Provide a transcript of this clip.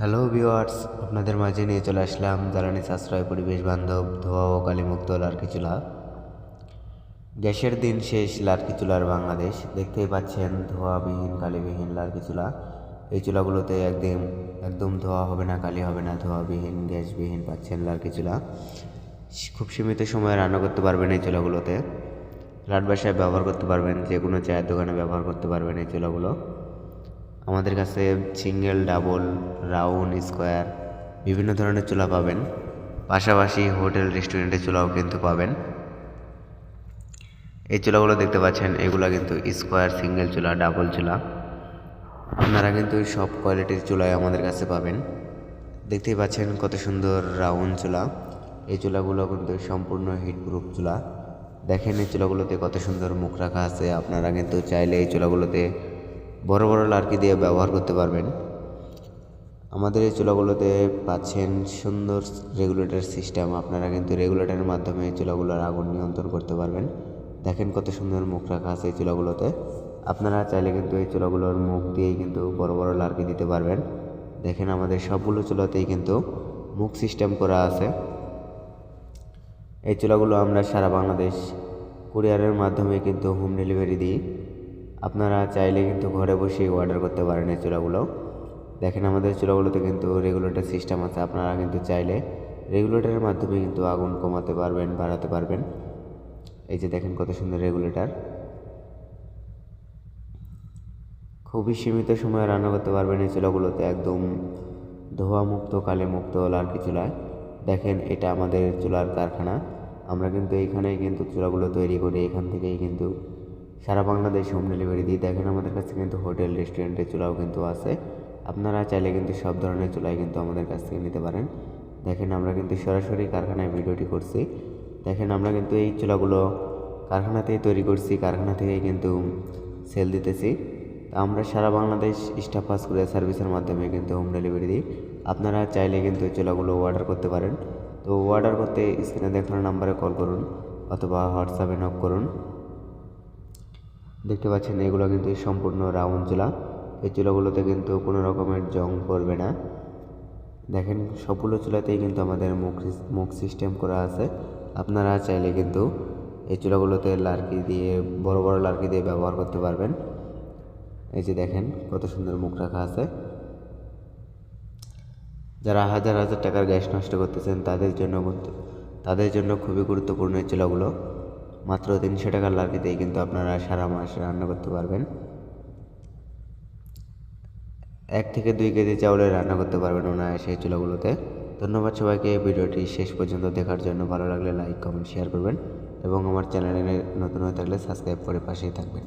Hello viewers আপনাদের মাঝে নিয়ে চলে আসলাম জ্বালানি সাশ্রয় পরিবেশ বান্ধব, ধোয়া ও কালিমুক্ত লার্কি চুলা। গ্যাসের দিন শেষ লার্কি চুলার বাংলাদেশ। দেখতেই পাচ্ছেন ধোয়াবিহীন, কালিবিহীন লার্কি চুলা। এই চুলাগুলোতে একদম একদম ধোয়া হবে না, কালি হবে না, ধোয়াবিহীন, গ্যাসবিহীন পাচ্ছেন লার্কি চুলা। খুব সীমিত সময়ে রান্না করতে পারবেন এই চুলাগুলোতে। রাত ব্যবহার করতে পারবেন যে কোনো চায়ের দোকানে ব্যবহার করতে পারবেন এই চুলাগুলো। আমাদের কাছে সিঙ্গেল, ডাবল, রাউন্ড, স্কোয়ার বিভিন্ন ধরনের চুলা পাবেন। পাশাপাশি হোটেল, রেস্টুরেন্টের চুলাও কিন্তু পাবেন। এই চুলাগুলো দেখতে পাচ্ছেন, এগুলো কিন্তু স্কোয়ার, সিঙ্গেল চুলা, ডাবল চুলা। আপনারা কিন্তু সব কোয়ালিটির চুলাই আমাদের কাছে পাবেন। দেখতেই পাচ্ছেন কত সুন্দর রাউন্ড চুলা। এই চুলাগুলো কিন্তু সম্পূর্ণ হিট প্রুফ চুলা। দেখেন এই চুলাগুলোতে কত সুন্দর মুখ রাখা আছে। আপনারা কিন্তু চাইলে এই চুলাগুলোতে বড় বড় লার্কি দিয়ে ব্যবহার করতে পারবেন। আমাদের এই চুলাগুলোতে পাচ্ছেন সুন্দর রেগুলেটর সিস্টেম। আপনারা কিন্তু রেগুলেটরের মাধ্যমে এই চুলাগুলোর আগুন নিয়ন্ত্রণ করতে পারবেন। দেখেন কত সুন্দর মুখ রাখা আছে এই চুলাগুলোতে। আপনারা চাইলে কিন্তু এই চুলাগুলোর মুখ দিয়েই কিন্তু বড় বড় লার্কি দিতে পারবেন। দেখেন আমাদের সবগুলো চুলাতেই কিন্তু মুখ সিস্টেম করা আছে। এই চুলাগুলো আমরা সারা বাংলাদেশ কুরিয়ারের মাধ্যমে কিন্তু হোম ডেলিভারি দিই। আপনারা চাইলে কিন্তু ঘরে বসেই অর্ডার করতে পারেন এই চুলাগুলো দেখেন আমাদের চুলাগুলোতে কিন্তু রেগুলেটর সিস্টেম আছে, আপনারা কিন্তু চাইলে রেগুলেটরের মাধ্যমে কিন্তু আগুন কমাতে পারবেন, বাড়াতে পারবেন। এই যে দেখেন কত সুন্দর রেগুলেটর খুবই সীমিত সময়ে রান্না করতে পারবেন এই চুলাগুলোতে, একদম ধোয়া মুক্ত কালি মুক্ত লার্কি চুলায়। দেখেন এটা আমাদের চুলার কারখানা। আমরা কিন্তু এইখানেই কিন্তু চুলাগুলো তৈরি করি, এখান থেকেই কিন্তু সারা বাংলাদেশ হোম ডেলিভারি দিই দেখেন, আমাদের কাছে কিন্তু হোটেল, রেস্টুরেন্টের চুলাও কিন্তু আছে। আপনারা চাইলে কিন্তু সব ধরনের চুলাই কিন্তু আমাদের কাছ থেকে নিতে পারেন। দেখেন, আমরা কিন্তু সরাসরি কারখানায় ভিডিওটি করছি। দেখেন, আমরা কিন্তু এই চুলাগুলো কারখানাতেই তৈরি করছি, কারখানা থেকেই কিন্তু সেল দিতেছি। তা আমরা সারা বাংলাদেশ স্টাফ পাস করে সার্ভিসের মাধ্যমে কিন্তু হোম ডেলিভারি দিই। আপনারা চাইলে কিন্তু এই চুলাগুলো অর্ডার করতে পারেন। তো অর্ডার করতে স্ক্রিনে দেখানো নাম্বারে কল করুন অথবা হোয়াটসঅ্যাপে নক করুন। দেখতে পাচ্ছেন, এগুলো কিন্তু সম্পূর্ণ রাউন্ড চুলা। এই চুলাগুলোতে কিন্তু কোনো রকমের জং পড়বে না। দেখেন, সবগুলো চুলাতেই কিন্তু আমাদের মুখ মুখ সিস্টেম করা আছে। আপনারা চাইলে কিন্তু এই চুলাগুলোতে লার্কি দিয়ে, বড় বড় লার্কি দিয়ে ব্যবহার করতে পারবেন। এই যে দেখেন, কত সুন্দর মুখ রাখা আছে। যারা হাজার হাজার টাকার গ্যাস নষ্ট করতেছেন, তাদের জন্য তাদের জন্য খুবই গুরুত্বপূর্ণ এই চুলাগুলো। মাত্র তিনশো টাকার লার্কিতেই কিন্তু আপনারা সারা মাস রান্না করতে পারবেন। এক থেকে দুই কেজি চাউলে রান্না করতে পারবেন ওনার সেই চুলাগুলোতে। ধন্যবাদ সবাইকে, ভিডিওটি শেষ পর্যন্ত দেখার জন্য ভালো লাগলে লাইক কমেন্ট শেয়ার করবেন এবং আমার চ্যানেলে নতুন হয়ে থাকলে সাবস্ক্রাইব করে পাশেই থাকবেন।